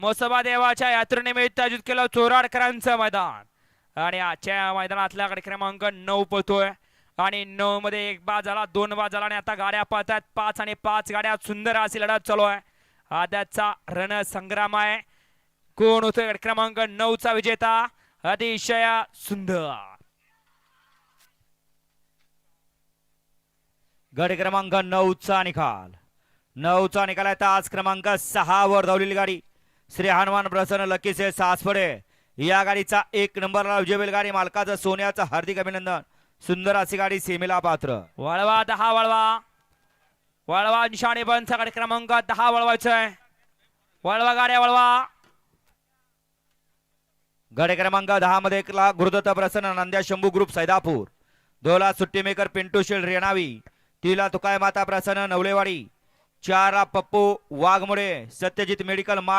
मोसबा देवाच्या यात्रेनिमित्त आयोजित केलं चोराडकरांचं मैदान. आणि आजच्या मैदानातला मैदानातल्या गाडी क्रमांक नऊ पोहतोय आणि नऊ मध्ये एक बाद झाला दोन बाद झाला आणि आता गाड्या पळतात पाच आणि पाच गाड्या सुंदर अशी लढत चालू आहे. आद्याचा रणसंग्राम आहे. कोण होतोय गाडी क्रमांक नऊचा विजेता? अतिशय सुंदर. गट क्रमांक नऊ चा निकाल. नऊचा निकाल आहे तास क्रमांक सहा वर धावलेली गाडी. श्री हनुमान प्रसन्न लकीचे सासफडे या गाडीचा एक नंबरला विजय बैलगाडी मालकाचं सोन्याचं हार्दिक अभिनंदन. सुंदर अशी गाडी सीमेला पात्र. वळवा दहा वळवा. वळवा निशाणी बंद गाडी क्रमांक दहा वळवायचं. आहे वळवा गाड्या वळवा. गट क्रमांक दहा मध्ये एकला गुरुदत्त प्रसन्न नंद्या शंभू ग्रुप सैदापूर. दोला सुट्टी मेकर पिंटू शेल रेणावी. तिला तुकाय माता प्रसन्न नवलेवाडी. चारला पप्पू वाघमोडे सत्यजित मेडिकल माळ